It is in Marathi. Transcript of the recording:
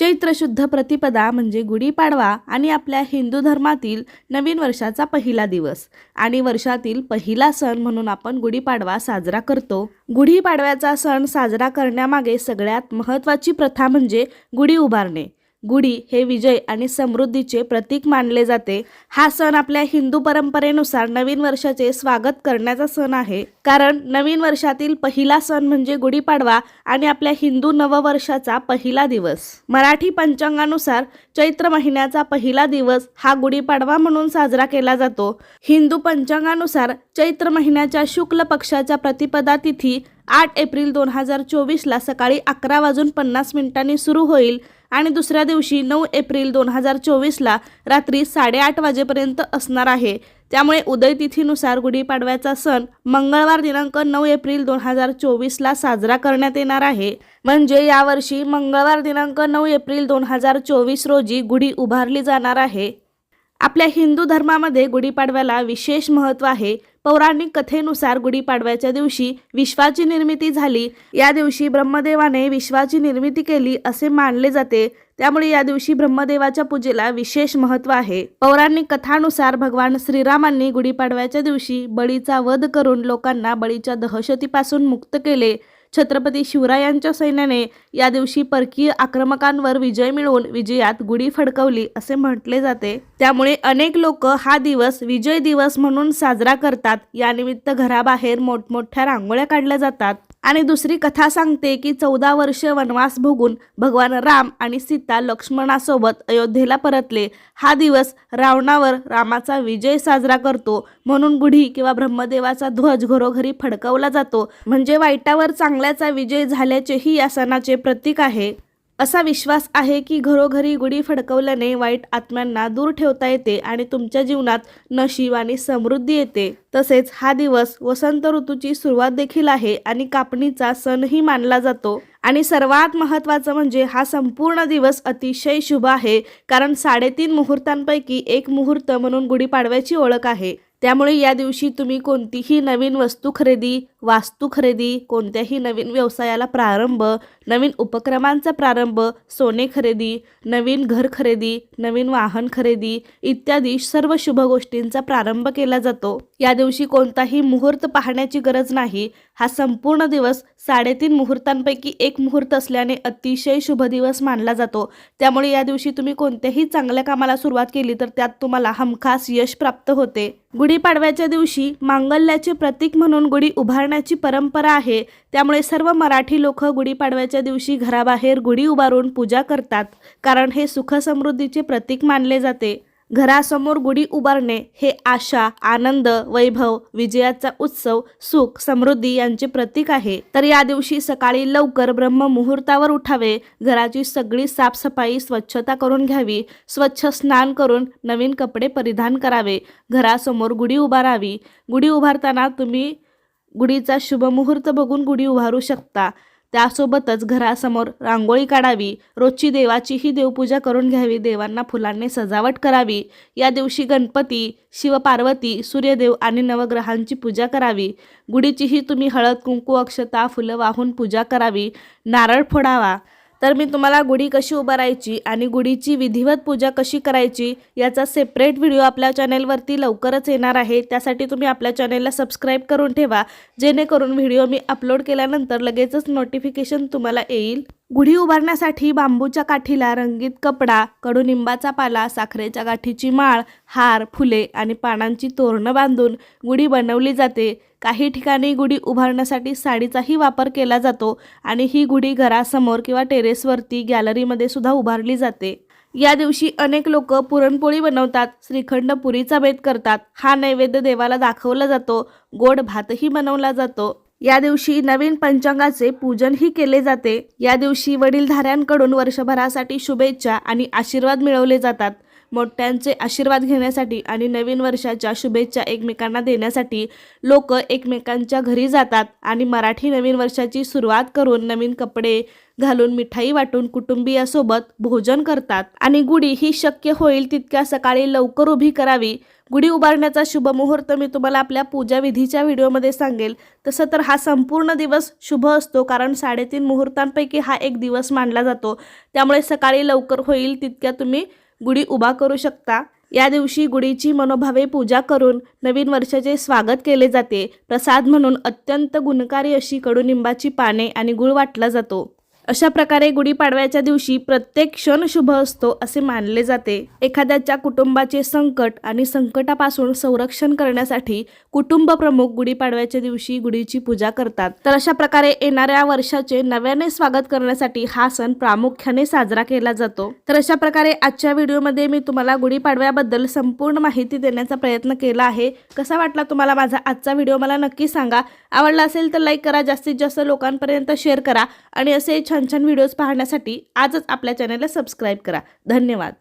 चैत्र शुद्ध प्रतिपदा म्हणजे गुढीपाडवा आणि आपल्या हिंदू धर्मातील नवीन वर्षाचा पहिला दिवस. आणि वर्षातील पहिला सण म्हणून आपण गुढीपाडवा साजरा करतो. गुढीपाडव्याचा सण साजरा करण्यामागे सगळ्यात महत्त्वाची प्रथा म्हणजे गुढी उभारणे. गुढी हे विजय आणि समृद्धीचे प्रतीक मानले जाते. हा सण आपल्या हिंदू परंपरेनुसार नवीन वर्षाचे स्वागत करण्याचा सण आहे. कारण नवीन वर्षातील पहिला सण म्हणजे गुढीपाडवा आणि आपल्या हिंदू नववर्षाचा पहिला दिवस. मराठी पंचांगानुसार चैत्र महिन्याचा पहिला दिवस हा गुढीपाडवा म्हणून साजरा केला जातो. हिंदू पंचांगानुसार चैत्र महिन्याच्या शुक्ल पक्षाच्या प्रतिपदा तिथी आठ एप्रिल दोन हजार चोवीसला सकाळी अकरा वाजून पन्नास मिनिटांनी सुरू होईल आणि दुसऱ्या दिवशी नऊ एप्रिल दोन हजार चोवीसला रात्री साडेआठ वाजेपर्यंत असणार आहे. त्यामुळे उदयतिथीनुसार गुढीपाडव्याचा सण मंगळवार दिनांक नऊ एप्रिल दोन हजार चोवीसला साजरा करण्यात येणार आहे. म्हणजे यावर्षी मंगळवार दिनांक नऊ एप्रिल दोन हजार चोवीस रोजी गुढी उभारली जाणार आहे. आपल्या हिंदू धर्मामध्ये गुढीपाडव्याला विशेष महत्त्व आहे. पौराणिक कथेनुसार गुढीपाडव्याच्या दिवशी विश्वाची निर्मिती झाली. या दिवशी ब्रह्मदेवाने विश्वाची निर्मिती केली असे मानले जाते. त्यामुळे या दिवशी ब्रह्मदेवाच्या पूजेला विशेष महत्त्व आहे. पौराणिक कथानुसार भगवान श्रीरामांनी गुढीपाडव्याच्या दिवशी बळीचा वध करून लोकांना बळीच्या दहशतीपासून मुक्त केले. छत्रपती शिवरायांच्या सैन्याने या दिवशी परकीय आक्रमकांवर विजय मिळवून विजयात गुढी फडकवली असे म्हटले जाते. त्यामुळे अनेक लोक हा दिवस विजय दिवस म्हणून साजरा करतात. यानिमित्त घराबाहेर मोठमोठ्या रांगोळ्या काढल्या जातात. आणि दुसरी कथा सांगते की चौदा वर्ष वनवास भोगून भगवान राम आणि सीता लक्ष्मणासोबत अयोध्येला परतले. हा दिवस रावणावर रामाचा विजय साजरा करतो. म्हणून गुढी किंवा ब्रह्मदेवाचा ध्वज घरोघरी फडकवला जातो. म्हणजे वाईटावर चांगल्याचा विजय झाल्याचेही या सणाचे प्रतीक आहे. असा विश्वास आहे की घरोघरी गुढी फडकवल्याने वाईट आत्म्यांना दूर ठेवता येते आणि तुमच्या जीवनात नशीब आणि समृद्धी येते. तसेच हा दिवस वसंत ऋतूची सुरुवात देखील आहे आणि कापणीचा सणही मानला जातो. आणि सर्वात महत्त्वाचं म्हणजे हा संपूर्ण दिवस अतिशय शुभ आहे कारण साडेतीन मुहूर्तांपैकी एक मुहूर्त म्हणून गुढीपाडव्याची ओळख आहे. त्यामुळे या दिवशी तुम्ही कोणतीही नवीन वस्तू खरेदी वास्तू खरेदी कोणत्याही नवीन व्यवसायाला प्रारंभ नवीन उपक्रमांचा प्रारंभ सोने खरेदी नवीन घर खरेदी नवीन वाहन खरेदी इत्यादी सर्व शुभ गोष्टींचा प्रारंभ केला जातो. या दिवशी कोणताही मुहूर्त पाहण्याची गरज नाही. हा संपूर्ण दिवस साडेतीन मुहूर्तांपैकी एक मुहूर्त असल्याने अतिशय शुभ दिवस मानला जातो. त्यामुळे या दिवशी तुम्ही कोणत्याही चांगल्या कामाला सुरुवात केली तर त्यात तुम्हाला हमखास यश प्राप्त होते. गुढीपाडव्याच्या दिवशी मांगल्याचे प्रतीक म्हणून गुढी करण्याची परंपरा आहे. त्यामुळे सर्व मराठी लोक गुढीपाडव्याच्या दिवशी घराबाहेर गुढी उभारून पूजा करतात. कारण हे सुख समृद्धीचे प्रतीक मानले जाते. घरासमोर गुढी उभारणे हे आशा आनंद वैभव विजयाचा उत्सव सुख समृद्धी यांचे प्रतीक आहे. तर या दिवशी सकाळी लवकर ब्रह्म मुहूर्तावर उठावे. घराची सगळी साफसफाई स्वच्छता करून घ्यावी. स्वच्छ स्नान करून नवीन कपडे परिधान करावे. घरासमोर गुढी उभारावी. गुढी उभारताना तुम्ही गुढीचा शुभमुहूर्त बघून गुढी उभारू शकता. त्यासोबतच घरासमोर रांगोळी काढावी. रोजची देवाचीही देवपूजा करून घ्यावी. देवांना फुलांनी सजावट करावी. या दिवशी गणपती शिवपार्वती सूर्यदेव आणि नवग्रहांची पूजा करावी. गुढीचीही तुम्ही हळद कुंकू अक्षता फुलं वाहून पूजा करावी. नारळ फोडावा. तर मी तुम्हाला गुढी कशी उभारायची आणि गुढीची विधिवत पूजा कशी करायची याचा सेपरेट व्हिडिओ आपल्या चॅनेलवरती लवकरच येणार आहे. त्यासाठी तुम्ही आपल्या चॅनेलला सबस्क्राईब करून ठेवा. जेणेकरून व्हिडिओ मी अपलोड केल्यानंतर लगेचच नोटिफिकेशन तुम्हाला येईल. गुढी उभारण्यासाठी बांबूच्या काठीला रंगीत कपडा कडुनिंबाचा पाला साखरेच्या गाठीची माळ हार फुले आणि पानांची तोरणं बांधून गुढी बनवली जाते. काही ठिकाणी गुढी उभारण्यासाठी साडीचाही वापर केला जातो आणि ही गुढी घरासमोर किंवा टेरेसवरती गॅलरीमध्ये सुद्धा उभारली जाते. या दिवशी अनेक लोक पुरणपोळी बनवतात श्रीखंड पुरीचा बेत करतात. हा नैवेद्य देवाला दाखवला जातो गोड भातही बनवला जातो. या दिवशी नवीन पंचांगाचे पूजनही केले जाते. या दिवशी वडीलधाऱ्यांकडून वर्षभरासाठी शुभेच्छा आणि आशीर्वाद मिळवले जातात. मोठ्यांचे आशीर्वाद घेण्यासाठी आणि नवीन वर्षाच्या शुभेच्छा एकमेकांना देण्यासाठी लोक एकमेकांच्या घरी जातात आणि मराठी नवीन वर्षाची सुरुवात करून नवीन कपडे घालून मिठाई वाटून कुटुंबियासोबत भोजन करतात. आणि गुढी ही शक्य होईल तितक्या सकाळी लवकर उभी करावी. गुढी उभारण्याचा शुभ मुहूर्त मी तुम्हाला आपल्या पूजा विधीच्या व्हिडिओमध्ये सांगेल. तसं तर हा संपूर्ण दिवस शुभ असतो कारण साडेतीन मुहूर्तांपैकी हा एक दिवस मानला जातो. त्यामुळे सकाळी लवकर होईल तितक्या तुम्ही गुढी उभा करू शकता. या दिवशी गुढीची मनोभावे पूजा करून नवीन वर्षाचे स्वागत केले जाते. प्रसाद म्हणून अत्यंत गुणकारी अशी कडुनिंबाची पाने आणि गुळ वाटला जातो. अशा प्रकारे गुढीपाडव्याच्या दिवशी प्रत्येक क्षण शुभ असतो असे मानले जाते. एखाद्याच्या कुटुंबाचे संकट आणि संकटापासून संरक्षण करण्यासाठी कुटुंब प्रमुख गुढीपाडव्याच्या दिवशी गुढीची पूजा करतात. तर अशा प्रकारे येणाऱ्या वर्षाचे नव्याने स्वागत करण्यासाठी हा सण प्रामुख्याने साजरा केला जातो. तर अशा प्रकारे आजच्या व्हिडिओमध्ये मी तुम्हाला गुढीपाडव्याबद्दल संपूर्ण माहिती देण्याचा प्रयत्न केला आहे. कसा वाटला तुम्हाला माझा आजचा व्हिडिओ मला नक्की सांगा. आवडला असेल तर लाईक करा जास्तीत जास्त लोकांपर्यंत शेअर करा आणि असे छान छान व्हिडिओज पाहण्यासाठी आजच आपल्या चॅनलला सबस्क्राईब करा. धन्यवाद.